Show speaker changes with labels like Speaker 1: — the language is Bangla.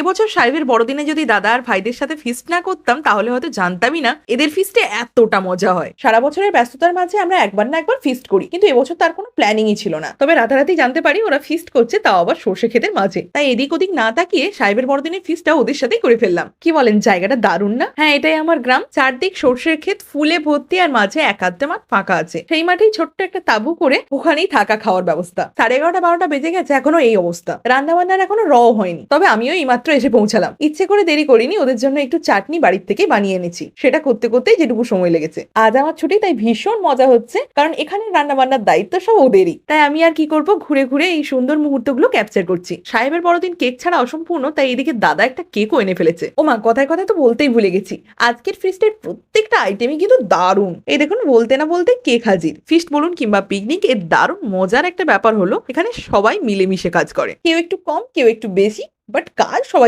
Speaker 1: এবছর সাহেবের বড়দিনে যদি দাদা আর ভাইদের সাথে ফিস্ট না করতাম, তাহলে হয়তো জানতামই না এদের ফিস্টে এতটা মজা হয়। সারা বছরের ব্যস্ততার মাঝে আমরা একবার না একবার ফিস্ট করি, কিন্তু এবছর তার কোনো প্ল্যানিংই ছিল না। তবে রাতারাতি জানতে পারি ওরা ফিস্ট করছে, তাও আবার সর্ষে ক্ষেতের মাঝে। তাই এদিক ওদিক না তাকিয়ে সাহেবের বড়দিনের ফিস্টটা ওদের সাথেই করে ফেললাম। কি বলেন, জায়গাটা দারুণ না? হ্যাঁ এটাই আমার গ্রাম। চারদিক সর্ষের ক্ষেত, ফুলে ভর্তি আর মাঝে এক আধটা মাঠ ফাঁকা আছে। সেই মাঠেই ছোট্ট একটা তাবু করে ওখানেই থাকা খাওয়ার ব্যবস্থা। সাড়ে এগারোটা বারোটা বেজে গেছে, এখনও এই অবস্থা। রান্না বান্নার এখনও র হয়নি। তবে আমিও এইমাত্র এসে পৌঁছালাম। ইচ্ছে করে দেরি করিনি, ওদের জন্য একটু চাটনি বাড়ির থেকে বানিয়ে এনেছি। সেটা করতে করতেই যেটুকু সময় লেগেছে। আজ আমার ছুটি, তাই ভীষণ মজা হচ্ছে, কারণ এখানে রান্না বান্নার দায়িত্ব সব ওদেরই। তাই আমি আর কি করব, ঘুরে ঘুরে এই সুন্দর মুহূর্তগুলো ক্যাপচার করছি। সাহেবের বড়দিন কেক ছাড়া অসম্পূর্ণ, তাই এদিকে দাদা একটা কেকও এনে ফেলেছে। ও মা, কথায় কথায় তো বলতেই ভুলে গেছি। আজকের ফিস্টের প্রত্যেকটা আইটেমই কিন্তু দারুণ। এই দেখুন, বলতে না বলতে কেক হাজির। ফিস্ট বলুন কিংবা পিকনিক এর দারুণ মজার একটা ব্যাপার হলো, এখানে সবাই মিলেমিশে কাজ করে। কেউ একটু কম, কেউ একটু বেশি বাট কাজ সবাই